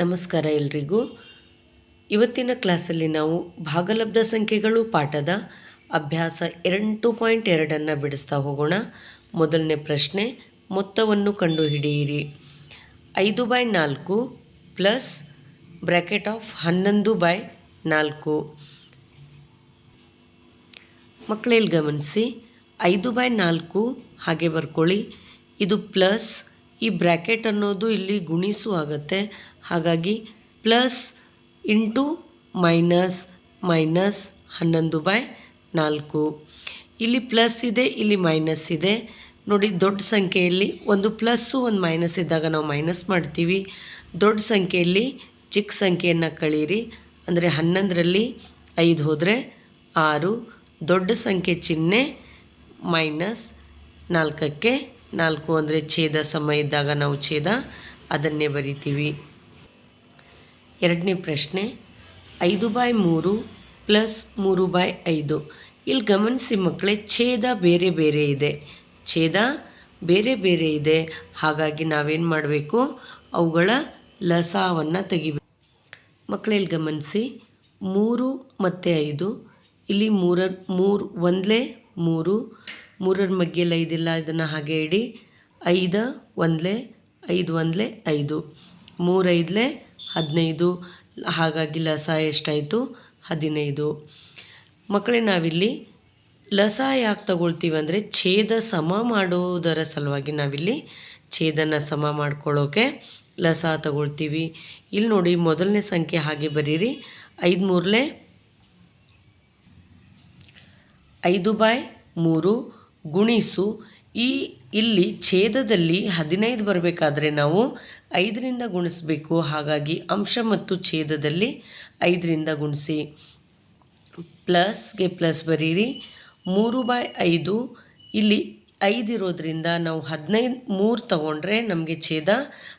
ನಮಸ್ಕಾರ ಎಲ್ರಿಗೂ. ಇವತ್ತಿನ ಕ್ಲಾಸಲ್ಲಿ ನಾವು ಭಾಗಲಬ್ಧ ಸಂಖ್ಯೆಗಳು ಪಾಠದ ಅಭ್ಯಾಸ ಎಂಟು ಪಾಯಿಂಟ್ ಎರಡನ್ನು ಬಿಡಿಸ್ತಾ ಹೋಗೋಣ. ಮೊದಲನೇ ಪ್ರಶ್ನೆ, ಮೊತ್ತವನ್ನು ಕಂಡುಹಿಡಿಯಿರಿ. ಐದು ಬೈ ನಾಲ್ಕು ಪ್ಲಸ್ ಬ್ರ್ಯಾಕೆಟ್ ಆಫ್ ಹನ್ನೊಂದು ಬೈ ನಾಲ್ಕು. ಮಕ್ಕಳಲ್ಲಿ ಗಮನಿಸಿ, ಐದು ಬೈ ನಾಲ್ಕು ಹಾಗೆ ಬರ್ಕೊಳ್ಳಿ. ಇದು ಪ್ಲಸ್, ಈ ಬ್ರ್ಯಾಕೆಟ್ ಅನ್ನೋದು ಇಲ್ಲಿ ಗುಣಿಸು ಆಗುತ್ತೆ. ಹಾಗಾಗಿ ಪ್ಲಸ್ ಇಂಟು ಮೈನಸ್ ಮೈನಸ್ ಹನ್ನೊಂದು ಬೈ ನಾಲ್ಕು. ಇಲ್ಲಿ ಪ್ಲಸ್ ಇದೆ, ಇಲ್ಲಿ ಮೈನಸ್ ಇದೆ. ನೋಡಿ, ದೊಡ್ಡ ಸಂಖ್ಯೆಯಲ್ಲಿ ಒಂದು ಪ್ಲಸ್ಸು ಒಂದು ಮೈನಸ್ ಇದ್ದಾಗ ನಾವು ಮೈನಸ್ ಮಾಡ್ತೀವಿ. ದೊಡ್ಡ ಸಂಖ್ಯೆಯಲ್ಲಿ ಚಿಕ್ಕ ಸಂಖ್ಯೆಯನ್ನು ಕಳೀರಿ. ಅಂದರೆ ಹನ್ನೊಂದರಲ್ಲಿ ಐದು ಹೋದರೆ ಆರು. ದೊಡ್ಡ ಸಂಖ್ಯೆ ಚಿಹ್ನೆ ಮೈನಸ್ ನಾಲ್ಕಕ್ಕೆ ನಾಲ್ಕು ಅಂದರೆ ಛೇದ ಸಮ ಇದ್ದಾಗ ನಾವು ಛೇದ ಅದನ್ನೇ ಬರಿತೀವಿ. ಎರಡನೇ ಪ್ರಶ್ನೆ, ಐದು ಬೈ ಮೂರು ಪ್ಲಸ್ ಮೂರು ಬೈ ಐದು. ಇಲ್ಲಿ ಗಮನಿಸಿ ಮಕ್ಕಳೇ, ಛೇದ ಬೇರೆ ಬೇರೆ ಇದೆ. ಛೇದ ಬೇರೆ ಬೇರೆ ಇದೆ. ಹಾಗಾಗಿ ನಾವೇನು ಮಾಡಬೇಕು? ಅವುಗಳ ಲಸಾವನ್ನು ತೆಗಿಬೇಕು. ಮಕ್ಕಳಲ್ಲಿ ಗಮನಿಸಿ, ಮೂರು ಮತ್ತು ಐದು. ಇಲ್ಲಿ ಮೂರರ ಮೂರು, ಒಂದಲೇ ಮೂರು. ಮೂರರ ಮಗ್ಗೆಲ್ಲ ಐದಿಲ್ಲ ಇದನ್ನು ಹಾಗೆ ಇಡಿ. ಐದು ಒಂದಲೇ ಐದು ಒಂದಲೇ ಐದು. ಮೂರೈದಲೇ ಹದಿನೈದು, ಹಾಗಾಗಿ ಲಸ ಎಷ್ಟಾಯಿತು? ಹದಿನೈದು. ಮಕ್ಕಳೇ, ನಾವಿಲ್ಲಿ ಲಸ ಯಾಕೆ ತಗೊಳ್ತೀವಿ ಅಂದರೆ ಛೇದ ಸಮ ಮಾಡೋದರ ಸಲುವಾಗಿ ನಾವಿಲ್ಲಿ ಛೇದನ ಸಮ ಮಾಡ್ಕೊಳ್ಳೋಕೆ ಲಸ ತಗೊಳ್ತೀವಿ. ಇಲ್ಲಿ ನೋಡಿ, ಮೊದಲನೇ ಸಂಖ್ಯೆ ಹಾಗೆ ಬರೀರಿ. ಐದು ಮೂರಲೇ ಐದು ಬಾಯ್ ಮೂರು ಗುಣಿಸು ಈ ಇಲ್ಲಿ ಛೇದದಲ್ಲಿ ಹದಿನೈದು ಬರಬೇಕಾದ್ರೆ ನಾವು ಐದರಿಂದ ಗುಣಿಸ್ಬೇಕು. ಹಾಗಾಗಿ ಅಂಶ ಮತ್ತು ಛೇದದಲ್ಲಿ ಐದರಿಂದ ಗುಣಿಸಿ. ಪ್ಲಸ್ಗೆ ಪ್ಲಸ್ ಬರೀರಿ. ಮೂರು ಬೈ ಐದು. ಇಲ್ಲಿ ಐದು ಇರೋದ್ರಿಂದ ನಾವು ಹದಿನೈದು, ಮೂರು ತಗೊಂಡ್ರೆ ನಮಗೆ ಛೇದ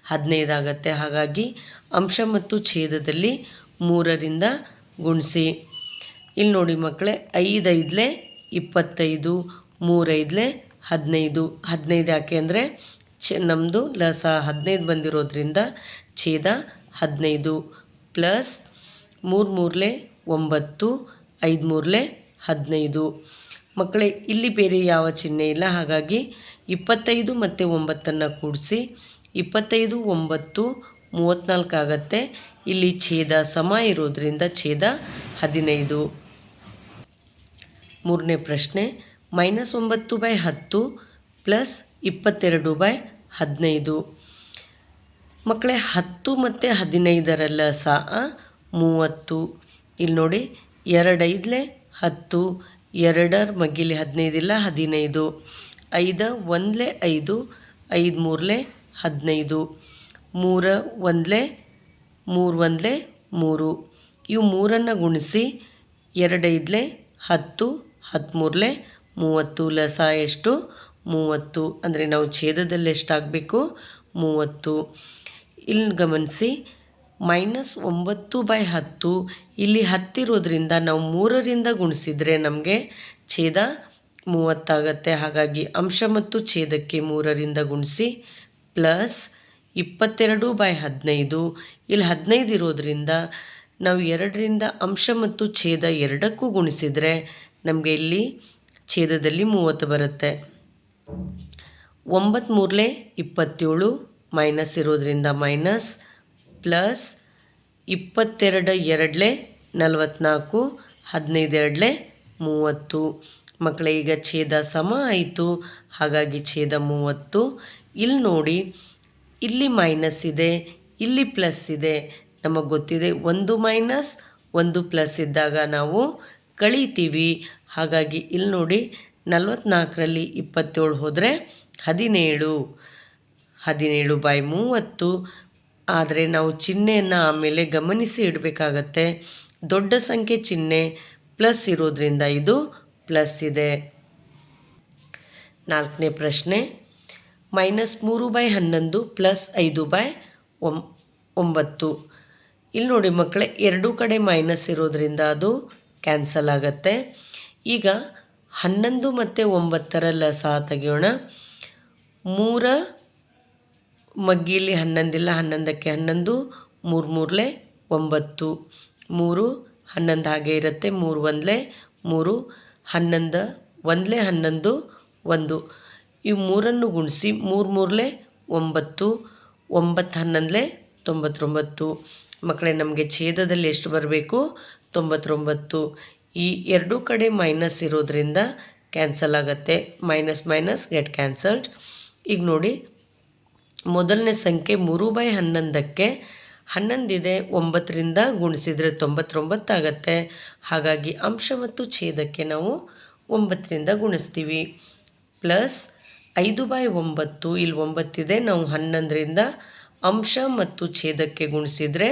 ಹದಿನೈದು ಆಗುತ್ತೆ. ಹಾಗಾಗಿ ಅಂಶ ಮತ್ತು ಛೇದದಲ್ಲಿ ಮೂರರಿಂದ ಗುಣಿಸಿ. ಇಲ್ಲಿ ನೋಡಿ ಮಕ್ಕಳೇ ಐದು ಐದಲೇ ಇಪ್ಪತ್ತೈದು, ಮೂರೈದಲೇ ಹದಿನೈದು ಹದಿನೈದು ಯಾಕೆ ಅಂದರೆ ಛ ನಮ್ಮದು ಲಸ ಹದಿನೈದು ಬಂದಿರೋದ್ರಿಂದ ಛೇದ ಹದಿನೈದು ಪ್ಲಸ್ ಮೂರು ಮೂರಲೆ ಒಂಬತ್ತು, ಐದು ಮೂರಲೆ ಹದಿನೈದು. ಮಕ್ಕಳೇ, ಇಲ್ಲಿ ಬೇರೆ ಯಾವ ಚಿಹ್ನೆ ಇಲ್ಲ. ಹಾಗಾಗಿ ಇಪ್ಪತ್ತೈದು ಮತ್ತು ಒಂಬತ್ತನ್ನು ಕೂಡಿಸಿ ಇಪ್ಪತ್ತೈದು, ಒಂಬತ್ತು ಮೂವತ್ತ್ನಾಲ್ಕು ಆಗುತ್ತೆ. ಇಲ್ಲಿ ಛೇದ ಸಮ ಇರೋದ್ರಿಂದ ಛೇದ ಹದಿನೈದು. ಮೂರನೇ ಪ್ರಶ್ನೆ ಮೈನಸ್ ಒಂಬತ್ತು ಬೈ ಹತ್ತು ಪ್ಲಸ್ ಇಪ್ಪತ್ತೆರಡು ಬೈ ಹದಿನೈದು. ಮಕ್ಕಳೇ, ಹತ್ತು ಮತ್ತು ಹದಿನೈದರಲ್ಲ ಸಹ ಮೂವತ್ತು. ಇಲ್ಲಿ ನೋಡಿ, ಎರಡೈದಲೇ ಹತ್ತು, ಎರಡರ ಮಗ್ಗಿಲಿ ಹದಿನೈದಿಲ್ಲ, ಹದಿನೈದು. ಐದ, ಒಂದಲೇ ಐದು ಐದು ಮೂರಲೇ ಹದಿನೈದು. ಮೂರ, ಒಂದಲೇ ಮೂರು ಒಂದಲೇ ಮೂರು. ಇವು ಮೂರನ್ನು ಗುಣಿಸಿ, ಎರಡೈದಲೇ ಹತ್ತು, ಹದಿಮೂರಲೇ ಮೂವತ್ತು ಲಸ ಎಷ್ಟು? ಮೂವತ್ತು ಅಂದರೆ ನಾವು ಛೇದದಲ್ಲಿ ಎಷ್ಟಾಗಬೇಕು? ಮೂವತ್ತು. ಇಲ್ಲಿ ಗಮನಿಸಿ, ಮೈನಸ್ ಒಂಬತ್ತು ಬೈ ಹತ್ತು. ಇಲ್ಲಿ ಹತ್ತಿರೋದ್ರಿಂದ ನಾವು ಮೂರರಿಂದ ಗುಣಿಸಿದರೆ ನಮಗೆ ಛೇದ ಮೂವತ್ತಾಗತ್ತೆ. ಹಾಗಾಗಿ ಅಂಶ ಮತ್ತು ಛೇದಕ್ಕೆ ಮೂರರಿಂದ ಗುಣಿಸಿ ಪ್ಲಸ್ ಇಪ್ಪತ್ತೆರಡು ಬೈ ಹದಿನೈದು. ಇಲ್ಲಿ ಹದಿನೈದು ಇರೋದ್ರಿಂದ ನಾವು ಎರಡರಿಂದ ಅಂಶ ಮತ್ತು ಛೇದ ಎರಡಕ್ಕೂ ಗುಣಿಸಿದರೆ ನಮಗೆ ಇಲ್ಲಿ ಛೇದದಲ್ಲಿ ಮೂವತ್ತು ಬರುತ್ತೆ. ಒಂಬತ್ತು ಇಪ್ಪತ್ತೇಳು ಮೈನಸ್ ಇರೋದರಿಂದ ಮೈನಸ್ ಪ್ಲಸ್ ಇಪ್ಪತ್ತೆರಡು ಎರಡಲೇ ನಲವತ್ತ್ನಾಲ್ಕು ಹದಿನೈದು ಮೂವತ್ತು. ಮಕ್ಕಳೇ, ಈಗ ಛೇದ ಸಮ ಆಯಿತು. ಹಾಗಾಗಿ ಛೇದ ಮೂವತ್ತು. ಇಲ್ಲಿ ನೋಡಿ, ಇಲ್ಲಿ ಮೈನಸ್ ಇದೆ, ಇಲ್ಲಿ ಪ್ಲಸ್ ಇದೆ. ನಮಗೆ ಗೊತ್ತಿದೆ, ಒಂದು ಮೈನಸ್ ಒಂದು ಪ್ಲಸ್ ಇದ್ದಾಗ ನಾವು ಕಳೀತೀವಿ. ಹಾಗಾಗಿ ಇಲ್ಲಿ ನೋಡಿ ನಲ್ವತ್ನಾಲ್ಕರಲ್ಲಿ ಇಪ್ಪತ್ತೇಳು ಹೋದರೆ ಹದಿನೇಳು. ಹದಿನೇಳು ಬೈ ಮೂವತ್ತು. ಆದರೆ ನಾವು ಚಿಹ್ನೆಯನ್ನು ಆಮೇಲೆ ಗಮನಿಸಿ ಇಡಬೇಕಾಗತ್ತೆ. ದೊಡ್ಡ ಸಂಖ್ಯೆ ಚಿಹ್ನೆ ಪ್ಲಸ್ ಇರೋದ್ರಿಂದ ಇದು ಪ್ಲಸ್ ಇದೆ. ನಾಲ್ಕನೇ ಪ್ರಶ್ನೆ, ಮೈನಸ್ ಮೂರು ಬೈ ಹನ್ನೊಂದು ಪ್ಲಸ್ ಐದು ಬೈ ಒಂಬತ್ತು. ಇಲ್ಲಿ ನೋಡಿ ಮಕ್ಕಳೇ, ಎರಡೂ ಕಡೆ ಮೈನಸ್ ಇರೋದ್ರಿಂದ ಅದು ಕ್ಯಾನ್ಸಲ್ ಆಗುತ್ತೆ. ಈಗ ಹನ್ನೊಂದು ಮತ್ತು ಒಂಬತ್ತರ ಲಸ ತೆಗೆಯೋಣ. ಮೂರ ಮಗ್ಗಿಲಿ ಹನ್ನೊಂದಿಲ್ಲ, ಹನ್ನೊಂದಕ್ಕೆ ಹನ್ನೊಂದು, ಮೂರು ಮೂರಲೆ ಒಂಬತ್ತು. ಮೂರು ಹನ್ನೊಂದು ಹಾಗೆ ಇರುತ್ತೆ, ಮೂರು ಒಂದಲೇ ಮೂರು, ಹನ್ನೊಂದು ಒಂದಲೇ ಹನ್ನೊಂದು ಒಂದು. ಈ ಮೂರನ್ನು ಗುಣಿಸಿ ಮೂರು ಮೂರಲೆ ಒಂಬತ್ತು ಒಂಬತ್ತು ಹನ್ನೊಂದಲೇ ತೊಂಬತ್ತೊಂಬತ್ತು. ಮಕ್ಕಳೇ, ನಮಗೆ ಛೇದದಲ್ಲಿ ಎಷ್ಟು ಬರಬೇಕು? ತೊಂಬತ್ತೊಂಬತ್ತು ಈ ಎರಡೂ ಕಡೆ ಮೈನಸ್ ಇರೋದ್ರಿಂದ ಕ್ಯಾನ್ಸಲ್ ಆಗುತ್ತೆ. Minus minus get cancelled. ಈಗ ನೋಡಿ, ಮೊದಲನೇ ಸಂಖ್ಯೆ ಮೂರು ಬೈ ಹನ್ನೊಂದಕ್ಕೆ ಹನ್ನೊಂದಿದೆ, ಒಂಬತ್ತರಿಂದ ಗುಣಿಸಿದರೆ ತೊಂಬತ್ತೊಂಬತ್ತಾಗತ್ತೆ ಹಾಗಾಗಿ ಅಂಶ ಮತ್ತು ಛೇದಕ್ಕೆ ನಾವು ಒಂಬತ್ತರಿಂದ ಗುಣಿಸ್ತೀವಿ. ಪ್ಲಸ್ ಐದು ಬೈ ಒಂಬತ್ತು, ಇಲ್ಲಿ ಒಂಬತ್ತಿದೆ, ನಾವು ಹನ್ನೊಂದರಿಂದ ಅಂಶ ಮತ್ತು ಛೇದಕ್ಕೆ ಗುಣಿಸಿದರೆ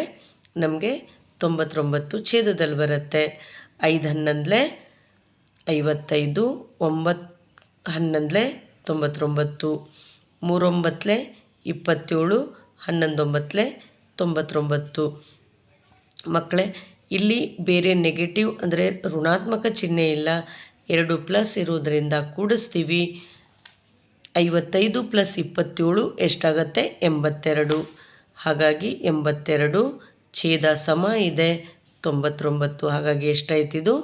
ನಮಗೆ ತೊಂಬತ್ತೊಂಬತ್ತು ಛೇದದಲ್ಲಿ ಬರುತ್ತೆ. ಐದು ಹನ್ನೊಂದಲೇ ಐವತ್ತೈದು, ಒಂಬತ್ತು, ಹನ್ನೊಂದಲೇ ತೊಂಬತ್ತೊಂಬತ್ತು ಮೂರೊಂಬತ್ತಲೇ ಇಪ್ಪತ್ತೇಳು ಹನ್ನೊಂದೊಂಬತ್ತಲೇ ತೊಂಬತ್ತೊಂಬತ್ತು. ಮಕ್ಕಳೇ, ಇಲ್ಲಿ ಬೇರೆ ನೆಗೆಟಿವ್ ಅಂದರೆ ಋಣಾತ್ಮಕ ಚಿಹ್ನೆ ಇಲ್ಲ. ಎರಡು ಪ್ಲಸ್ ಇರೋದರಿಂದ ಕೂಡಿಸ್ತೀವಿ. ಐವತ್ತೈದು ಪ್ಲಸ್ ಇಪ್ಪತ್ತೇಳು ಎಷ್ಟಾಗತ್ತೆ? ಎಂಬತ್ತೆರಡು. ಹಾಗಾಗಿ ಎಂಬತ್ತೆರಡು. ಛೇದ ಸಮ ಇದೆ ತೊಂಬತ್ತೊಂಬತ್ತು. ಹಾಗಾಗಿ ಎಷ್ಟಾಯ್ತಿದು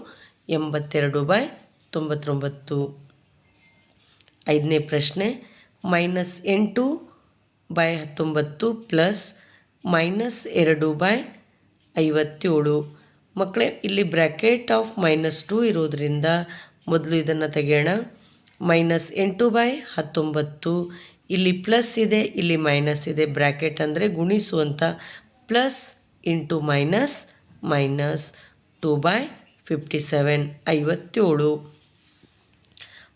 ಎಂಬತ್ತೆರಡು ಬೈ ತೊಂಬತ್ತೊಂಬತ್ತು. ಐದನೇ ಪ್ರಶ್ನೆ, ಮೈನಸ್ ಎಂಟು ಬೈ ಹತ್ತೊಂಬತ್ತು ಪ್ಲಸ್ ಮೈನಸ್ ಎರಡು ಬೈ ಐವತ್ತೇಳು. ಮಕ್ಕಳೇ, ಇಲ್ಲಿ ಬ್ರ್ಯಾಕೆಟ್ ಆಫ್ ಮೈನಸ್ ಟು ಇರೋದರಿಂದ ಮೊದಲು ಇದನ್ನು ತೆಗೆಯೋಣ. ಮೈನಸ್ ಎಂಟು ಬೈ ಹತ್ತೊಂಬತ್ತು. ಇಲ್ಲಿ ಪ್ಲಸ್ ಇದೆ, ಇಲ್ಲಿ ಮೈನಸ್ ಇದೆ. ಬ್ರ್ಯಾಕೆಟ್ ಅಂದರೆ ಗುಣಿಸುವಂಥ plus into minus minus two by fifty seven ಐವತ್ತೇಳು.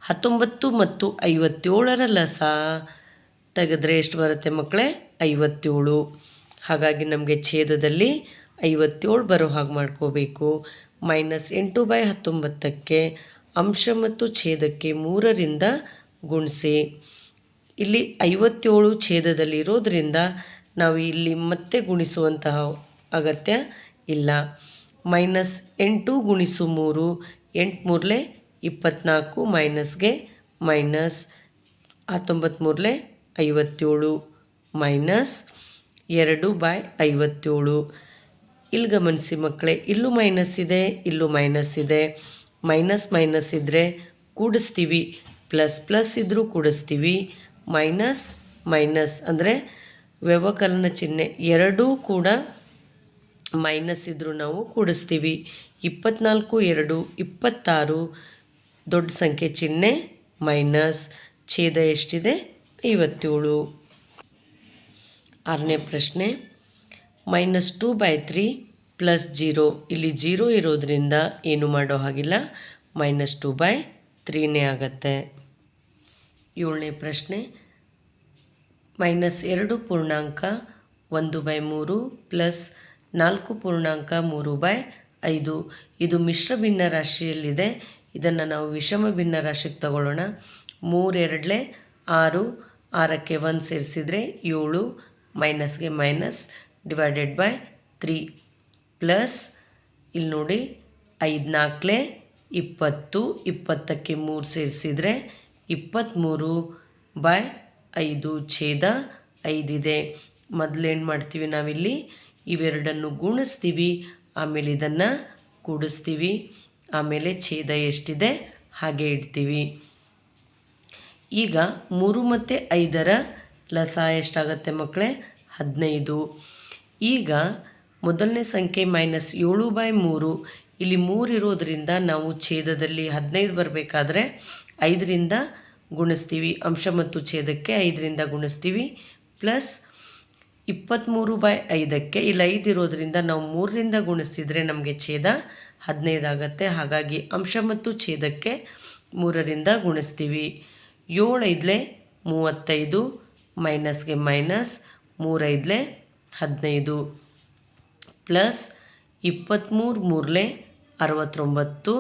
ಹತ್ತೊಂಬತ್ತು ಮತ್ತು ಐವತ್ತೇಳರ ಲಸ ತೆಗೆದ್ರೆ ಎಷ್ಟು ಬರುತ್ತೆ ಮಕ್ಕಳೇ? ಐವತ್ತೇಳು. ಹಾಗಾಗಿ ನಮಗೆ ಛೇದದಲ್ಲಿ ಐವತ್ತೇಳು ಬರೋ ಹಾಗೆ ಮಾಡ್ಕೋಬೇಕು. ಮೈನಸ್ ಎಂಟು ಬೈ ಹತ್ತೊಂಬತ್ತಕ್ಕೆ ಅಂಶ ಮತ್ತು ಛೇದಕ್ಕೆ ಮೂರರಿಂದ ಗುಣಿಸಿ. ಇಲ್ಲಿ ಐವತ್ತೇಳು ಛೇದದಲ್ಲಿ ಇರೋದರಿಂದ ನಾವು ಇಲ್ಲಿ ಮತ್ತೆ ಗುಣಿಸುವಂತಹ ಅಗತ್ಯ ಇಲ್ಲ. ಮೈನಸ್ ಎಂಟು ಗುಣಿಸು ಮೂರು, ಎಂಟು ಮೂರಲೆ ಇಪ್ಪತ್ತ್ನಾಲ್ಕು ಮೈನಸ್ಗೆ ಮೈನಸ್ ಹತ್ತೊಂಬತ್ತು ಮೂರಲೆ ಐವತ್ತೇಳು ಮೈನಸ್ ಎರಡು ಬಾಯ್ ಐವತ್ತೇಳು. ಇಲ್ಲಿ ಗಮನಿಸಿ ಮಕ್ಕಳೇ, ಇಲ್ಲೂ ಮೈನಸ್ ಇದೆ, ಇಲ್ಲೂ ಮೈನಸ್ ಇದೆ. ಮೈನಸ್ ಮೈನಸ್ ಇದ್ದರೆ ಕೂಡಿಸ್ತೀವಿ, ಪ್ಲಸ್ ಪ್ಲಸ್ ಇದ್ದರೂ ಕೂಡಿಸ್ತೀವಿ. ಮೈನಸ್ ಮೈನಸ್ ಅಂದರೆ ವ್ಯವಕಲನ ಚಿಹ್ನೆ ಎರಡೂ ಕೂಡ ಮೈನಸ್ ಇದ್ದರೂ ನಾವು ಕೂಡಿಸ್ತೀವಿ. ಇಪ್ಪತ್ನಾಲ್ಕು, ಎರಡು, ಇಪ್ಪತ್ತಾರು, ದೊಡ್ಡ ಸಂಖ್ಯೆ ಚಿಹ್ನೆ, ಮೈನಸ್ ಛೇದ ಎಷ್ಟಿದೆ? ಐವತ್ತೇಳು. ಆರನೇ ಪ್ರಶ್ನೆ, minus two by three plus zero. ಇಲ್ಲಿ ಜೀರೋ ಇರೋದರಿಂದ ಏನು ಮಾಡೋ ಹಾಗಿಲ್ಲ. ಮೈನಸ್ ಟು ಬೈ ತ್ರೀನೇ ಆಗತ್ತೆ. ಏಳನೇ ಪ್ರಶ್ನೆ, ಮೈನಸ್ ಎರಡು ಪೂರ್ಣಾಂಕ ಒಂದು ಬೈ ಮೂರು ಪ್ಲಸ್ ನಾಲ್ಕು ಪೂರ್ಣಾಂಕ ಮೂರು ಬೈ ಐದು. ಇದು ಮಿಶ್ರ ಭಿನ್ನ ರಾಶಿಯಲ್ಲಿದೆ. ಇದನ್ನು ನಾವು ವಿಷಮ ಭಿನ್ನ ರಾಶಿಗೆ ತಗೊಳ್ಳೋಣ. ಮೂರೆರಡಲೆ ಆರು, ಆರಕ್ಕೆ ಒಂದು ಸೇರಿಸಿದರೆ ಏಳು, ಮೈನಸ್ಗೆ minus divided by three. Plus ಇಲ್ಲಿ ನೋಡಿ, ಐದು ನಾಲ್ಕಲೆ ಇಪ್ಪತ್ತು, ಇಪ್ಪತ್ತಕ್ಕೆ ಮೂರು ಸೇರಿಸಿದರೆ ಇಪ್ಪತ್ತ್ಮೂರು ಬೈ ಐದು ಛೇದ ಐದಿದೆ. ಮೊದಲೇನು ಮಾಡ್ತೀವಿ ನಾವಿಲ್ಲಿ? ಇವೆರಡನ್ನು ಗುಣಿಸ್ತೀವಿ, ಆಮೇಲೆ ಇದನ್ನು ಕೂಡಿಸ್ತೀವಿ, ಆಮೇಲೆ ಛೇದ ಎಷ್ಟಿದೆ ಹಾಗೆ ಇಡ್ತೀವಿ. ಈಗ ಮೂರು ಮತ್ತು ಐದರ ಲಸ ಎಷ್ಟಾಗತ್ತೆ ಮಕ್ಕಳೇ ಹದಿನೈದು. ಈಗ ಮೊದಲನೇ ಸಂಖ್ಯೆ ಮೈನಸ್ ಏಳು ಬೈ ಮೂರು. ಇಲ್ಲಿ ಮೂರು ಇರೋದರಿಂದ ನಾವು ಛೇದದಲ್ಲಿ ಹದಿನೈದು ಬರಬೇಕಾದ್ರೆ ಐದರಿಂದ ಗುಣಿಸ್ತೀವಿ. ಅಂಶ ಮತ್ತು ಛೇದಕ್ಕೆ ಐದರಿಂದ ಗುಣಿಸ್ತೀವಿ. ಪ್ಲಸ್ ಇಪ್ಪತ್ತ್ಮೂರು ಬೈ ಐದಕ್ಕೆ ಇಲ್ಲಿ ಐದು ಇರೋದರಿಂದ ನಾವು ಮೂರರಿಂದ ಗುಣಿಸಿದರೆ ನಮಗೆ ಛೇದ ಹದಿನೈದು ಆಗುತ್ತೆ ಹಾಗಾಗಿ ಅಂಶ ಮತ್ತು ಛೇದಕ್ಕೆ ಮೂರರಿಂದ ಗುಣಿಸ್ತೀವಿ. ಏಳು ಐದಲೇ ಮೂವತ್ತೈದು, ಮೈನಸ್ಗೆ ಮೈನಸ್ ಮೂರೈದಲೇ ಹದಿನೈದು. ಪ್ಲಸ್ ಇಪ್ಪತ್ತ್ಮೂರು ಮೂರಲೆ ಅರವತ್ತೊಂಬತ್ತು,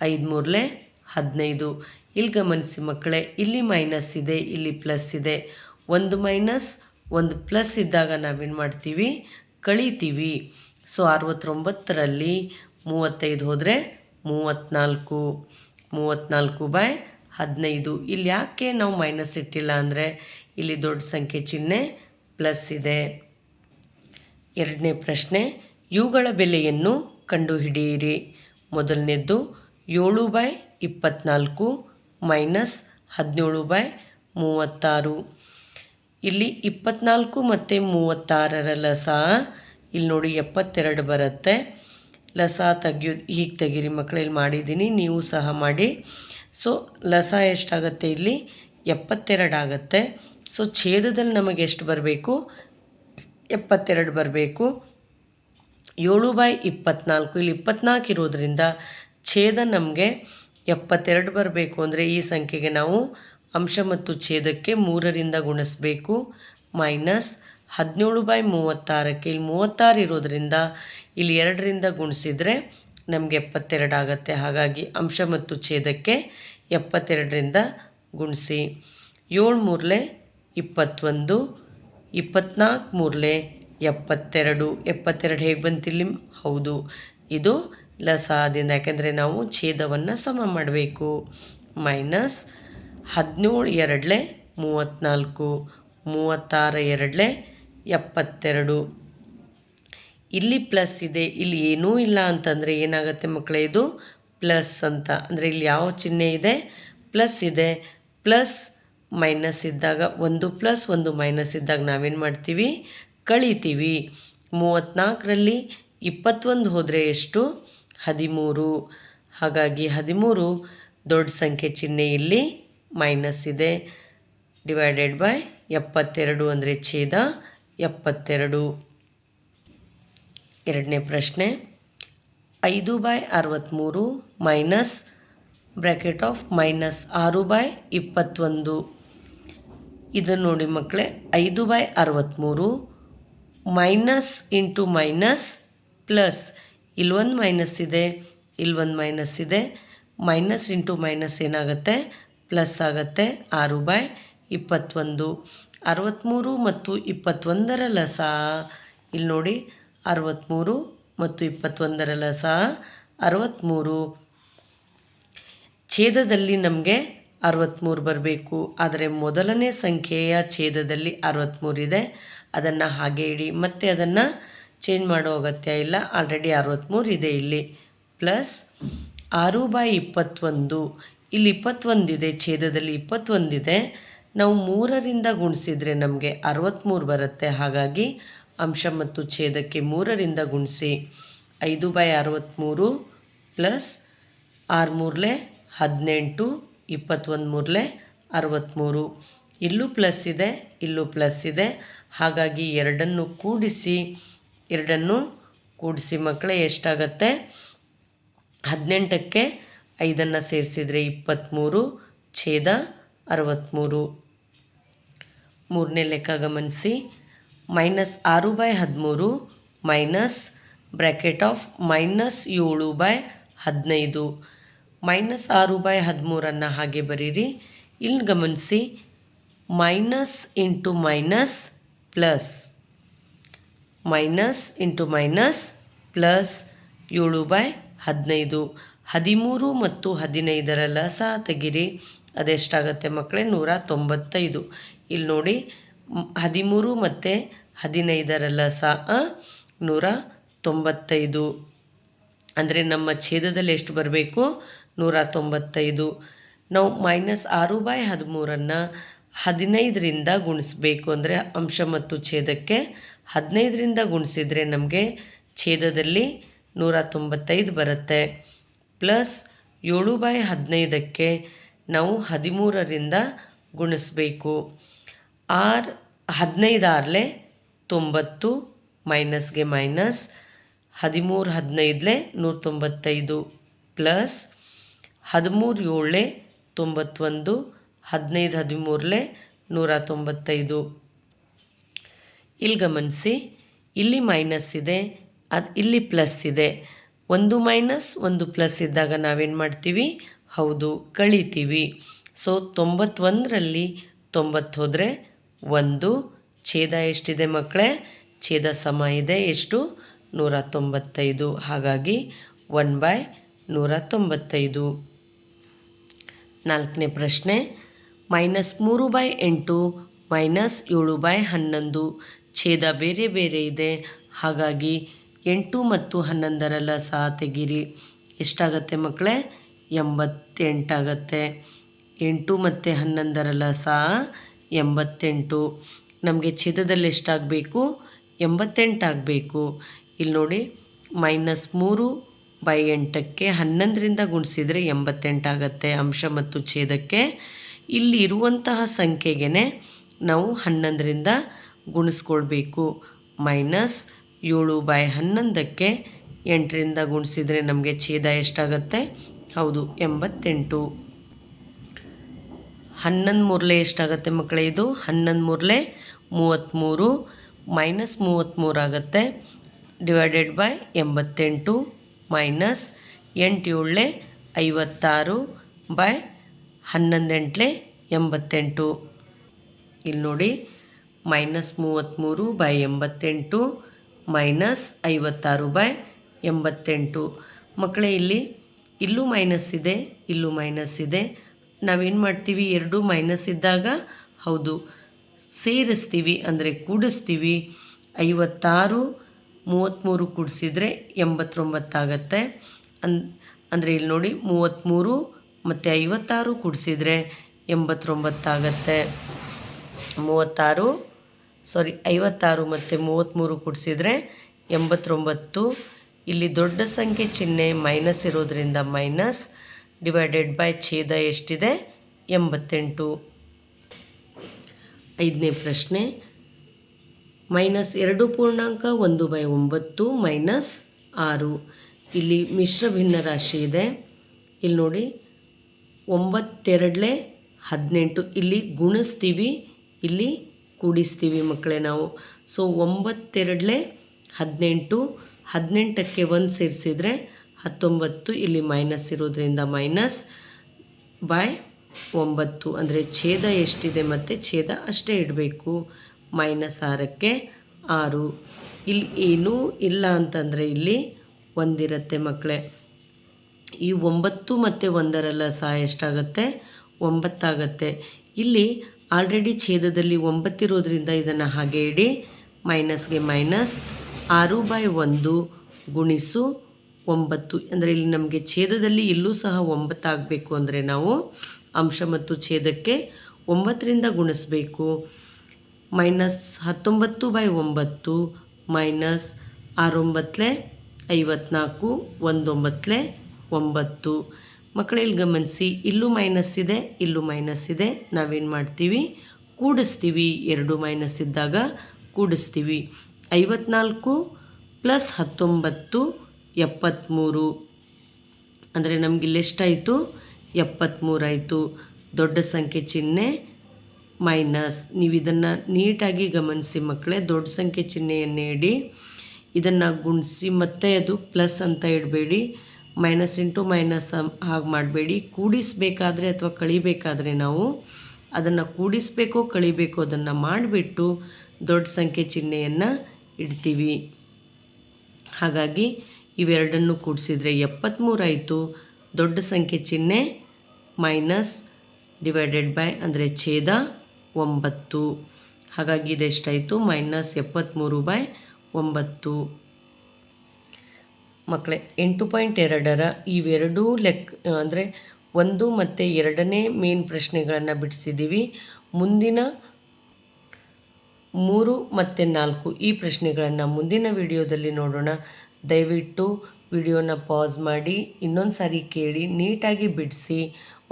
ಐದು ಮೂರಲೆ ಹದಿನೈದು. ಇಲ್ಲಿ ಗಮನಿಸಿ ಮಕ್ಕಳೇ, ಇಲ್ಲಿ ಮೈನಸ್ ಇದೆ, ಇಲ್ಲಿ ಪ್ಲಸ್ ಇದೆ. ಒಂದು ಮೈನಸ್ ಒಂದು ಪ್ಲಸ್ ಇದ್ದಾಗ ನಾವೇನು ಮಾಡ್ತೀವಿ? ಕಳೀತೀವಿ. ಸೊ, ಅರವತ್ತೊಂಬತ್ತರಲ್ಲಿ ಮೂವತ್ತೈದು ಹೋದರೆ ಮೂವತ್ತ್ನಾಲ್ಕು ಮೂವತ್ತ್ನಾಲ್ಕು ಬೈ ಹದಿನೈದು. ಇಲ್ಲಿ ಯಾಕೆ ನಾವು ಮೈನಸ್ ಇಟ್ಟಿಲ್ಲ ಅಂದರೆ ಇಲ್ಲಿ ದೊಡ್ಡ ಸಂಖ್ಯೆ ಚಿಹ್ನೆ ಪ್ಲಸ್ ಇದೆ. ಎರಡನೇ ಪ್ರಶ್ನೆ, ಇವುಗಳ ಬೆಲೆಯನ್ನು ಕಂಡುಹಿಡಿಯಿರಿ. ಮೊದಲನೇದ್ದು, ಏಳು ಬೈ ಇಪ್ಪತ್ತ್ನಾಲ್ಕು ಮೈನಸ್ ಹದಿನೇಳು ಬೈ ಮೂವತ್ತಾರು. ಇಲ್ಲಿ ಇಪ್ಪತ್ತ್ನಾಲ್ಕು ಮತ್ತು ಮೂವತ್ತಾರರ ಲಸ. ಇಲ್ಲಿ ನೋಡಿ ಎಪ್ಪತ್ತೆರಡು ಬರುತ್ತೆ. ಲಸ ತೆಗಿಯೋದು ಹೀಗೆ ತೆಗೀರಿ ಮಕ್ಕಳು ಇಲ್ಲಿ ಮಾಡಿದ್ದೀನಿ, ನೀವು ಸಹ ಮಾಡಿ. ಸೊ, ಲಸ ಎಷ್ಟಾಗುತ್ತೆ ಇಲ್ಲಿ? ಎಪ್ಪತ್ತೆರಡು ಆಗುತ್ತೆ. ಸೊ, ಛೇದದಲ್ಲಿ ನಮಗೆ ಎಷ್ಟು ಬರಬೇಕು? ಎಪ್ಪತ್ತೆರಡು ಬರಬೇಕು. ಏಳು ಬೈ ಇಪ್ಪತ್ತ್ನಾಲ್ಕು ಇಲ್ಲಿ ಇಪ್ಪತ್ನಾಲ್ಕು ಇರೋದರಿಂದ ಛೇದ ನಮಗೆ ಎಪ್ಪತ್ತೆರಡು ಬರಬೇಕು. ಅಂದರೆ ಈ ಸಂಖ್ಯೆಗೆ ನಾವು ಅಂಶ ಮತ್ತು ಛೇದಕ್ಕೆ ಮೂರರಿಂದ ಗುಣಿಸ್ಬೇಕು. ಮೈನಸ್ ಹದಿನೇಳು ಬೈ ಮೂವತ್ತಾರಕ್ಕೆ ಇಲ್ಲಿ ಮೂವತ್ತಾರು ಇರೋದರಿಂದ ಇಲ್ಲಿ ಎರಡರಿಂದ ಗುಣಿಸಿದರೆ ನಮಗೆ ಎಪ್ಪತ್ತೆರಡು ಆಗುತ್ತೆ. ಹಾಗಾಗಿ ಅಂಶ ಮತ್ತು ಛೇದಕ್ಕೆ ಎಪ್ಪತ್ತೆರಡರಿಂದ ಗುಣಿಸಿ. ಏಳು ಮೂರಲೆ ಇಪ್ಪತ್ತೊಂದು, ಇಪ್ಪತ್ನಾಲ್ಕು ಮೂರಲೆ ಎಪ್ಪತ್ತೆರಡು. ಎಪ್ಪತ್ತೆರಡು ಹೇಗೆ ಬಂತಿಲ್ಲಿ ಹೌದು, ಇದು ಲಸಾದಿಂದ. ಯಾಕೆಂದರೆ ನಾವು ಛೇದವನ್ನು ಸಮ ಮಾಡಬೇಕು. ಮೈನಸ್ ಹದಿನೇಳು ಎರಡಲೆ ಮೂವತ್ತ್ನಾಲ್ಕು ಮೂವತ್ತಾರು ಎರಡಲೆ ಎಪ್ಪತ್ತೆರಡು. ಇಲ್ಲಿ ಪ್ಲಸ್ ಇದೆ, ಇಲ್ಲಿ ಏನೂ ಇಲ್ಲ ಅಂತಂದರೆ ಏನಾಗುತ್ತೆ ಮಕ್ಕಳೇ, ಇದು ಪ್ಲಸ್ ಅಂತ. ಅಂದರೆ ಇಲ್ಲಿ ಯಾವ ಚಿಹ್ನೆ ಇದೆ? ಪ್ಲಸ್ ಇದೆ. ಪ್ಲಸ್ ಮೈನಸ್ ಇದ್ದಾಗ ಒಂದು ಪ್ಲಸ್ ಒಂದು ಮೈನಸ್ ಇದ್ದಾಗ ನಾವೇನು ಮಾಡ್ತೀವಿ? ಕಳಿತೀವಿ. ಮೂವತ್ತ್ನಾಲ್ಕರಲ್ಲಿ ಇಪ್ಪತ್ತೊಂದು ಹೋದರೆ ಎಷ್ಟು? ಹದಿಮೂರು. ಹಾಗಾಗಿ ಹದಿಮೂರು ದೊಡ್ಡ ಸಂಖ್ಯೆ ಚಿಹ್ನೆ ಇಲ್ಲಿ. ಮೈನಸ್ ಇದೆ. ಡಿವೈಡೆಡ್ ಬೈ ಎಪ್ಪತ್ತೆರಡು ಅಂದರೆ ಛೇದ ಎಪ್ಪತ್ತೆರಡು. ಎರಡನೇ ಪ್ರಶ್ನೆ, ಐದು ಬೈ ಅರವತ್ತ್ಮೂರು ಮೈನಸ್ ಬ್ರ್ಯಾಕೆಟ್ ಆಫ್ ಮೈನಸ್ ಆರು ಬೈ ಇಪ್ಪತ್ತೊಂದು. ಇದನ್ನು ನೋಡಿ ಮಕ್ಕಳೇ, ಐದು ಬೈ ಅರವತ್ತ್ಮೂರು ಮೈನಸ್ ಇಂಟು ಮೈನಸ್ ಪ್ಲಸ್. ಇಲ್ಲೊಂದು ಮೈನಸ್ ಇದೆ ಇಲ್ಲೊಂದು ಮೈನಸ್ ಇದೆ, ಮೈನಸ್ ಇಂಟು ಮೈನಸ್ ಏನಾಗುತ್ತೆ? ಪ್ಲಸ್ ಆಗುತ್ತೆ ಆರು ಬೈ ಇಪ್ಪತ್ತೊಂದು. ಅರವತ್ತ್ಮೂರು ಮತ್ತು ಇಪ್ಪತ್ತೊಂದರ ಲಸ. ಇಲ್ಲಿ ನೋಡಿ ಅರವತ್ತ್ಮೂರು ಮತ್ತು ಇಪ್ಪತ್ತೊಂದರ ಲಸ ಅರವತ್ತ್ಮೂರು ಛೇದದಲ್ಲಿ ನಮಗೆ ಅರವತ್ತ್ಮೂರು ಬರಬೇಕು. ಆದರೆ ಮೊದಲನೇ ಸಂಖ್ಯೆಯ ಛೇದದಲ್ಲಿ ಅರವತ್ತ್ಮೂರಿದೆ ಅದನ್ನು ಹಾಗೆ ಇಡಿ. ಮತ್ತೆ ಅದನ್ನು ಚೇಂಜ್ ಮಾಡೋ ಅಗತ್ಯ ಇಲ್ಲ. ಆಲ್ರೆಡಿ ಅರವತ್ತ್ಮೂರು ಇದೆ ಇಲ್ಲಿ. ಪ್ಲಸ್ ಆರು ಬೈ ಇಪ್ಪತ್ತೊಂದು. ಇಲ್ಲಿ ಇಪ್ಪತ್ತೊಂದಿದೆ, ಛೇದದಲ್ಲಿ ಇಪ್ಪತ್ತೊಂದಿದೆ. ನಾವು ಮೂರರಿಂದ ಗುಣಿಸಿದರೆ ನಮಗೆ ಅರವತ್ತ್ಮೂರು ಬರುತ್ತೆ. ಹಾಗಾಗಿ ಅಂಶ ಮತ್ತು ಛೇದಕ್ಕೆ ಮೂರರಿಂದ ಗುಣಿಸಿ ಐದು ಬೈ ಅರವತ್ತ್ಮೂರು ಪ್ಲಸ್ ಆರು ಮೂರಲೆ ಹದಿನೆಂಟು ಇಪ್ಪತ್ತೊಂದು ಮೂರಲೆ ಅರವತ್ತ್ಮೂರು ಇಲ್ಲೂ ಪ್ಲಸ್ ಇದೆ, ಇಲ್ಲೂ ಪ್ಲಸ್ ಇದೆ. ಹಾಗಾಗಿ ಎರಡನ್ನು ಕೂಡಿಸಿ ಎರಡನ್ನು ಕೂಡಿಸಿ ಮಕ್ಕಳೇ ಎಷ್ಟಾಗತ್ತೆ? ಹದಿನೆಂಟಕ್ಕೆ ಐದನ್ನು ಸೇರಿಸಿದರೆ ಇಪ್ಪತ್ತ್ಮೂರು ಛೇದ ಅರವತ್ತ್ಮೂರು ಮೂರನೇ ಲೆಕ್ಕ ಗಮನಿಸಿ. ಮೈನಸ್ ಆರು ಬೈ ಹದಿಮೂರು ಮೈನಸ್ ಬ್ರ್ಯಾಕೆಟ್ ಆಫ್ ಮೈನಸ್ ಏಳು ಬೈ ಹದಿನೈದು. ಮೈನಸ್ ಆರು ಬೈ ಹದಿಮೂರನ್ನು ಹಾಗೆ ಬರೀರಿ. ಇಲ್ಲಿ ಗಮನಿಸಿ. Minus into minus plus. Minus into minus plus ಏಳು ಬೈ ಹದಿನೈದು. ಹದಿಮೂರು ಮತ್ತು ಹದಿನೈದರ ಲಸ ತೆಗಿರಿ. ಅದೆಷ್ಟಾಗುತ್ತೆ ಮಕ್ಕಳೇ ನೂರ ತೊಂಬತ್ತೈದು ಇಲ್ಲಿ ನೋಡಿ ಹದಿಮೂರು ಮತ್ತು ಹದಿನೈದರ ಲಸ ನೂರ ತೊಂಬತ್ತೈದು ಅಂದರೆ ನಮ್ಮ ಛೇದದಲ್ಲಿ ಎಷ್ಟು ಬರಬೇಕು? ನೂರ ತೊಂಬತ್ತೈದು ನಾವು ಮೈನಸ್ ಆರು ಬಾಯ್ ಹದಿಮೂರನ್ನು ಹದಿನೈದರಿಂದ ಗುಣಿಸ್ಬೇಕು ಅಂದರೆ ಅಂಶ ಮತ್ತು ಛೇದಕ್ಕೆ ಹದಿನೈದರಿಂದ ಗುಣಿಸಿದರೆ ನಮಗೆ ಛೇದದಲ್ಲಿ ನೂರ ತೊಂಬತ್ತೈದು ಬರುತ್ತೆ. ಪ್ಲಸ್ ಏಳು ಬೈ ಹದಿನೈದಕ್ಕೆ ನಾವು ಹದಿಮೂರರಿಂದ ಗುಣಿಸ್ಬೇಕು. ಆರ್ ಹದಿನೈದಾರಲೆ ತೊಂಬತ್ತು ಮೈನಸ್ಗೆ ಮೈನಸ್, ಹದಿಮೂರು ಹದಿನೈದಲೆ ನೂರ ತೊಂಬತ್ತೈದು ಪ್ಲಸ್, ಹದಿಮೂರು ಏಳಲೆ ತೊಂಬತ್ತೊಂದು, ಹದಿನೈದು ಹದಿಮೂರಲೆ ನೂರ ತೊಂಬತ್ತೈದು ಇಲ್ಲಿ ಗಮನಿಸಿ, ಇಲ್ಲಿ ಮೈನಸ್ ಇದೆ, ಅದು ಇಲ್ಲಿ ಪ್ಲಸ್ ಇದೆ. ಒಂದು ಮೈನಸ್ ಒಂದು ಪ್ಲಸ್ ಇದ್ದಾಗ ನಾವೇನು ಮಾಡ್ತೀವಿ? ಹೌದು, ಕಳೀತೀವಿ. ಸೊ ತೊಂಬತ್ತೊಂದರಲ್ಲಿ ತೊಂಬತ್ತು ಹೋದರೆ ಒಂದು, ಛೇದ ಎಷ್ಟಿದೆ ಮಕ್ಕಳೇ? ಛೇದ ಸಮ ಇದೆ ಎಷ್ಟು? ನೂರ ತೊಂಬತ್ತೈದು. ಹಾಗಾಗಿ ಒನ್ ಬೈ ನೂರ ತೊಂಬತ್ತೈದು. ನಾಲ್ಕನೇ ಪ್ರಶ್ನೆ, ಮೈನಸ್ ಮೂರು ಬೈ ಎಂಟು, ಮೈನಸ್ ಏಳು ಬೈ ಹನ್ನೊಂದು. ಛೇದ ಬೇರೆ ಬೇರೆ ಇದೆ. ಹಾಗಾಗಿ ಎಂಟು ಮತ್ತು ಹನ್ನೊಂದರ ಲಸ ತೆಗೀರಿ. ಎಷ್ಟಾಗತ್ತೆ ಮಕ್ಕಳೇ ಎಂಬತ್ತೆಂಟಾಗತ್ತೆ. ಎಂಟು ಮತ್ತು ಹನ್ನೊಂದರ ಲಸ ಎಂಬತ್ತೆಂಟು. ನಮಗೆ ಛೇದದಲ್ಲಿ ಎಷ್ಟಾಗಬೇಕು? ಎಂಬತ್ತೆಂಟಾಗಬೇಕು. ಇಲ್ಲಿ ನೋಡಿ ಮೈನಸ್ ಮೂರು ಬೈ ಎಂಟಕ್ಕೆ ಹನ್ನೊಂದರಿಂದ ಗುಣಿಸಿದರೆ ಎಂಬತ್ತೆಂಟಾಗತ್ತೆ ಅಂಶ ಮತ್ತು ಛೇದಕ್ಕೆ. ಇಲ್ಲಿ ಇರುವಂತಹ ಸಂಖ್ಯೆಗೆ ನಾವು ಹನ್ನೊಂದರಿಂದ ಗುಣಿಸ್ಕೊಳ್ಬೇಕು. ಮೈನಸ್ ಏಳು ಬೈ ಹನ್ನೊಂದಕ್ಕೆ ಎಂಟರಿಂದ ಗುಣಿಸಿದರೆ ನಮಗೆ ಛೇದ ಎಷ್ಟಾಗತ್ತೆ? ಹೌದು, ಎಂಬತ್ತೆಂಟು. ಹನ್ನೊಂದು ಮೂರಲೆ ಎಷ್ಟಾಗುತ್ತೆ ಮಕ್ಕಳೇ ಇದು? ಹನ್ನೊಂದು ಮೂರಲೆ ಮೂವತ್ತ್ಮೂರು ಮೈನಸ್ ಮೂವತ್ತ್ಮೂರು ಆಗುತ್ತೆ. ಡಿವೈಡೆಡ್ ಬೈ ಎಂಬತ್ತೆಂಟು ಮೈನಸ್ ಎಂಟು ಏಳಲೆ ಐವತ್ತಾರು ಬೈ ಹನ್ನೊಂದು ಎಂಟಲೆ ಎಂಬತ್ತೆಂಟು. ಇಲ್ಲಿ ನೋಡಿ ಮೈನಸ್ ಮೂವತ್ತ್ಮೂರು ಬೈ ಎಂಬತ್ತೆಂಟು ಮೈನಸ್ ಐವತ್ತಾರು ಬೈ ಎಂಬತ್ತೆಂಟು. ಮಕ್ಕಳೇ, ಇಲ್ಲಿ ಇಲ್ಲೂ ಮೈನಸ್ ಇದೆ, ಇಲ್ಲೂ ಮೈನಸ್ ಇದೆ. ನಾವೇನು ಮಾಡ್ತೀವಿ? ಎರಡೂ ಮೈನಸ್ ಇದ್ದಾಗ ಹೌದು, ಸೇರಿಸ್ತೀವಿ, ಅಂದರೆ ಕೂಡಿಸ್ತೀವಿ. ಐವತ್ತಾರು, ಮೂವತ್ತ್ಮೂರು ಕೂಡಿಸಿದರೆ ಎಂಬತ್ತೊಂಬತ್ತಾಗತ್ತೆ ಅನ್, ಅಂದರೆ ಇಲ್ಲಿ ನೋಡಿ, ಮೂವತ್ತ್ಮೂರು ಮತ್ತು ಐವತ್ತಾರು ಕೂಡಿಸಿದರೆ ಎಂಬತ್ತೊಂಬತ್ತಾಗತ್ತೆ ಮೂವತ್ತಾರು ಸಾರಿ ಐವತ್ತಾರು ಮತ್ತು ಮೂವತ್ತ್ಮೂರು ಕೂಡಿಸಿದರೆ ಎಂಬತ್ತೊಂಬತ್ತು. ಇಲ್ಲಿ ದೊಡ್ಡ ಸಂಖ್ಯೆ ಚಿಹ್ನೆ ಮೈನಸ್ ಇರೋದರಿಂದ ಮೈನಸ್ ಡಿವೈಡೆಡ್ ಬೈ ಛೇದ ಎಷ್ಟಿದೆ? ಎಂಬತ್ತೆಂಟು. ಐದನೇ ಪ್ರಶ್ನೆ ಮೈನಸ್ ಎರಡು ಪೂರ್ಣಾಂಕ ಒಂದು ಬೈ ಒಂಬತ್ತು ಮೈನಸ್ ಆರು. ಇಲ್ಲಿ ಮಿಶ್ರ ಭಿನ್ನ ರಾಶಿ ಇದೆ. ಇಲ್ಲಿ ನೋಡಿ, ಒಂಬತ್ತೆರಡಲೆ ಹದಿನೆಂಟು. ಇಲ್ಲಿ ಗುಣಿಸ್ತೀವಿ, ಇಲ್ಲಿ ಕೂಡಿಸ್ತೀವಿ ಮಕ್ಕಳೇ ನಾವು. ಸೊ ಒಂಬತ್ತೆರಡಲೆ ಹದಿನೆಂಟು, ಹದಿನೆಂಟಕ್ಕೆ ಒಂದು ಸೇರಿಸಿದರೆ ಹತ್ತೊಂಬತ್ತು, ಇಲ್ಲಿ ಮೈನಸ್ ಇರೋದ್ರಿಂದ ಮೈನಸ್ ಬೈ ಒಂಬತ್ತು. ಅಂದರೆ ಛೇದ ಎಷ್ಟಿದೆ ಮತ್ತು ಛೇದ ಅಷ್ಟೇ ಇಡಬೇಕು. ಮೈನಸ್ ಆರಕ್ಕೆ ಆರು. ಇಲ್ಲಿ ಏನೂ ಇಲ್ಲ ಅಂತಂದರೆ ಇಲ್ಲಿ ಒಂದಿರುತ್ತೆ ಮಕ್ಕಳೇ. ಈ ಒಂಬತ್ತು ಮತ್ತು ಒಂದರಲ್ಲ ಸಹ ಎಷ್ಟಾಗುತ್ತೆ? ಒಂಬತ್ತಾಗತ್ತೆ. ಇಲ್ಲಿ ಆಲ್ರೆಡಿ ಛೇದದಲ್ಲಿ ಒಂಬತ್ತಿರೋದ್ರಿಂದ ಇದನ್ನು ಹಾಗೆ ಇಡಿ. ಮೈನಸ್ಗೆ ಮೈನಸ್ ಆರು ಬೈ ಒಂದು ಗುಣಿಸು ಒಂಬತ್ತು. ಅಂದರೆ ಇಲ್ಲಿ ನಮಗೆ ಛೇದದಲ್ಲಿ ಇಲ್ಲೂ ಸಹ ಒಂಬತ್ತಾಗಬೇಕು ಅಂದರೆ ನಾವು ಅಂಶ ಮತ್ತು ಛೇದಕ್ಕೆ ಒಂಬತ್ತರಿಂದ ಗುಣಿಸಬೇಕು. ಮೈನಸ್ ಹತ್ತೊಂಬತ್ತು ಬೈ ಒಂಬತ್ತು ಮೈನಸ್ ಆರೊಂಬತ್ತಲೆ ಐವತ್ನಾಲ್ಕು, ಒಂದೊಂಬತ್ತಲೆ ಒಂಬತ್ತು. ಮಕ್ಕಳಲ್ಲಿ ಗಮನಿಸಿ, ಇಲ್ಲೂ ಮೈನಸ್ ಇದೆ, ಇಲ್ಲೂ ಮೈನಸ್ ಇದೆ. ನಾವೇನು ಮಾಡ್ತೀವಿ? ಕೂಡಿಸ್ತೀವಿ. ಎರಡು ಮೈನಸ್ ಇದ್ದಾಗ ಕೂಡಿಸ್ತೀವಿ. ಐವತ್ನಾಲ್ಕು ಪ್ಲಸ್ ಹತ್ತೊಂಬತ್ತು ಎಪ್ಪತ್ತ್ಮೂರು ಅಂದರೆ ನಮ್ಗೆ ಎಷ್ಟಾಯಿತು? ಎಪ್ಪತ್ತ್ಮೂರಾಯಿತು ದೊಡ್ಡ ಸಂಖ್ಯೆ ಚಿಹ್ನೆ ಮೈನಸ್ ನೀವು ಇದನ್ನು ನೀಟಾಗಿ ಗಮನಿಸಿ ಮಕ್ಕಳೇ, ದೊಡ್ಡ ಸಂಖ್ಯೆ ಚಿಹ್ನೆಯನ್ನೇ ಇಡಿ. ಇದನ್ನು ಗುಣಿಸಿ ಮತ್ತೆ ಅದು ಪ್ಲಸ್ ಅಂತ ಇಡಬೇಡಿ. ಮೈನಸ್ ಇಂಟು ಮೈನಸ್ ಹಾಗೆ ಮಾಡಬೇಡಿ. ಕೂಡಿಸಬೇಕಾದ್ರೆ ಅಥವಾ ಕಳಿಬೇಕಾದ್ರೆ ನಾವು ಅದನ್ನು ಕೂಡಿಸಬೇಕೋ ಕಳಿಬೇಕೋ ಅದನ್ನು ಮಾಡಿಬಿಟ್ಟು ದೊಡ್ಡ ಸಂಖ್ಯೆ ಚಿಹ್ನೆಯನ್ನು ಇಡ್ತೀವಿ. ಹಾಗಾಗಿ ಇವೆರಡನ್ನು ಕೂಡಿಸಿದರೆ ಎಪ್ಪತ್ತ್ಮೂರಾಯಿತು ದೊಡ್ಡ ಸಂಖ್ಯೆ ಚಿಹ್ನೆ ಮೈನಸ್ ಡಿವೈಡೆಡ್ ಬೈ ಅಂದರೆ ಛೇದ ಒಂಬತ್ತು. ಹಾಗಾಗಿ ಇದೆಷ್ಟಾಯಿತು? ಮೈನಸ್ ಎಪ್ಪತ್ತ್ಮೂರು ಬೈ ಒಂಬತ್ತು. ಮಕ್ಕಳೇ, ಎಂಟು ಪಾಯಿಂಟ್ ಎರಡರ ಇವೆರಡೂ ಲೆಕ್, ಅಂದರೆ ಒಂದು ಮತ್ತು ಎರಡನೇ ಮೇನ್ ಪ್ರಶ್ನೆಗಳನ್ನು ಬಿಡಿಸಿದ್ದೀವಿ ಮುಂದಿನ ಮೂರು ಮತ್ತು ನಾಲ್ಕು ಈ ಪ್ರಶ್ನೆಗಳನ್ನು ಮುಂದಿನ ವಿಡಿಯೋದಲ್ಲಿ ನೋಡೋಣ. ದಯವಿಟ್ಟು ವಿಡಿಯೋನ ಪಾಸ್ ಮಾಡಿ, ಇನ್ನೊಂದು ಸಾರಿ ಕೇಳಿ, ನೀಟಾಗಿ ಬಿಡಿಸಿ.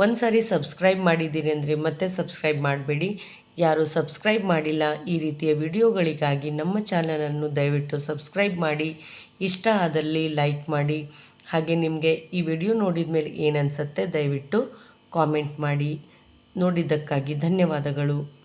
ಒಂದು ಸಾರಿ ಸಬ್ಸ್ಕ್ರೈಬ್ ಮಾಡಿದ್ದೀರಿ ಅಂದರೆ ಮತ್ತೆ ಸಬ್ಸ್ಕ್ರೈಬ್ ಮಾಡಬೇಡಿ. ಯಾರು ಸಬ್ಸ್ಕ್ರೈಬ್ ಮಾಡಿಲ್ಲ ಈ ರೀತಿಯ ವಿಡಿಯೋಗಳಿಗಾಗಿ ನಮ್ಮ ಚಾನಲನ್ನು ದಯವಿಟ್ಟು ಸಬ್ಸ್ಕ್ರೈಬ್ ಮಾಡಿ. ಇಷ್ಟ ಆದಲ್ಲಿ ಲೈಕ್ ಮಾಡಿ, ಹಾಗೆ ನಿಮಗೆ ಈ ವಿಡಿಯೋ ನೋಡಿದ ಮೇಲೆ ಏನನ್ಸುತ್ತೆ ದಯವಿಟ್ಟು ಕಾಮೆಂಟ್ ಮಾಡಿ. ನೋಡಿದ್ದಕ್ಕಾಗಿ ಧನ್ಯವಾದಗಳು.